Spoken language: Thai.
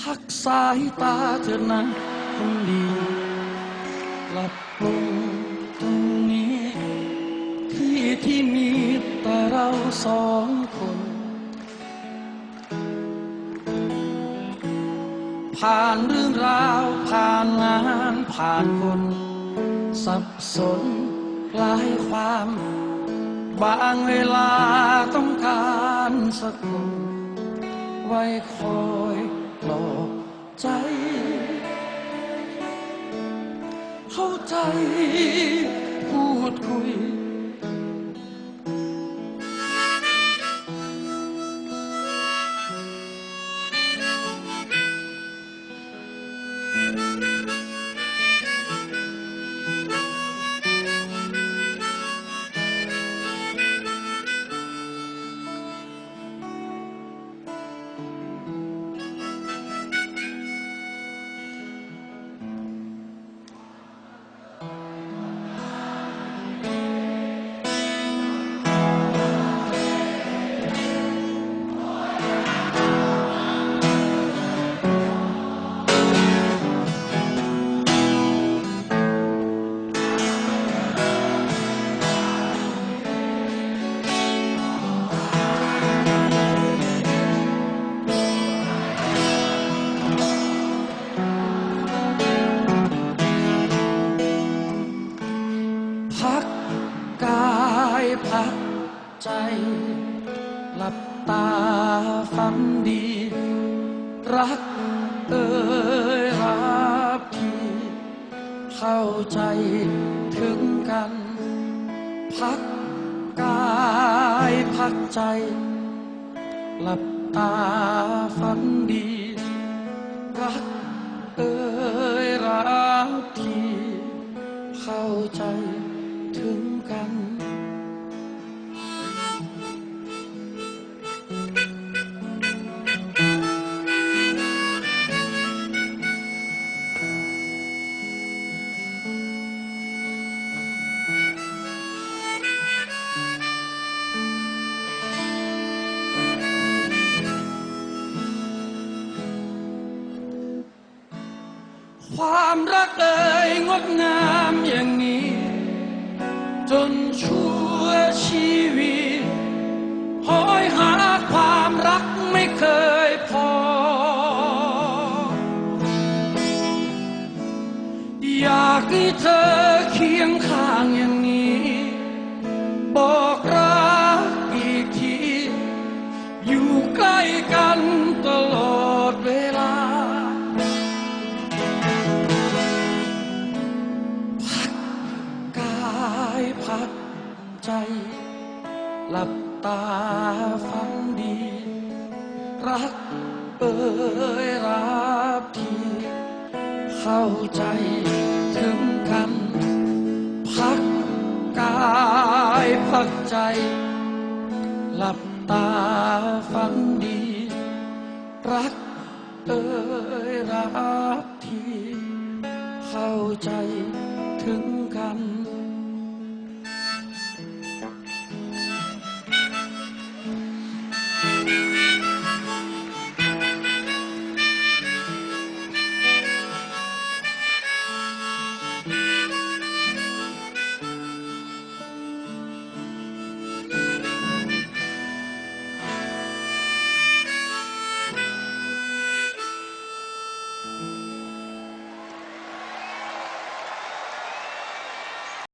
พักสายตาเถอะนะคนดีหลับลงตรงนี้ ที่ที่มีแต่เราสองคน ผ่านเรื่องราว ผ่านงาน ผ่านคน สับสนหลายความ บางเวลาต้องการสักคนไว้คอยปลอบใจ เข้าใจพูดคุย พักใจ หลับตาฝันดี รักเอ่ยรับทีเข้าใจถึงกัน พักกายพักใจ หลับตาฝันดี ความรักเอ่ยงดงามอย่างนี้ จนชั่วชีวิตหอยหาความรักไม่เคยพอ อยากให้เธอเคียงข้างอย่าง พักใจ หลับตาฝันดี รักเอ่ยรับทีเข้าใจถึงกัน พักกายพักใจ หลับตาฝันดี รักเอ่ยรับทีเข้าใจถึงกัน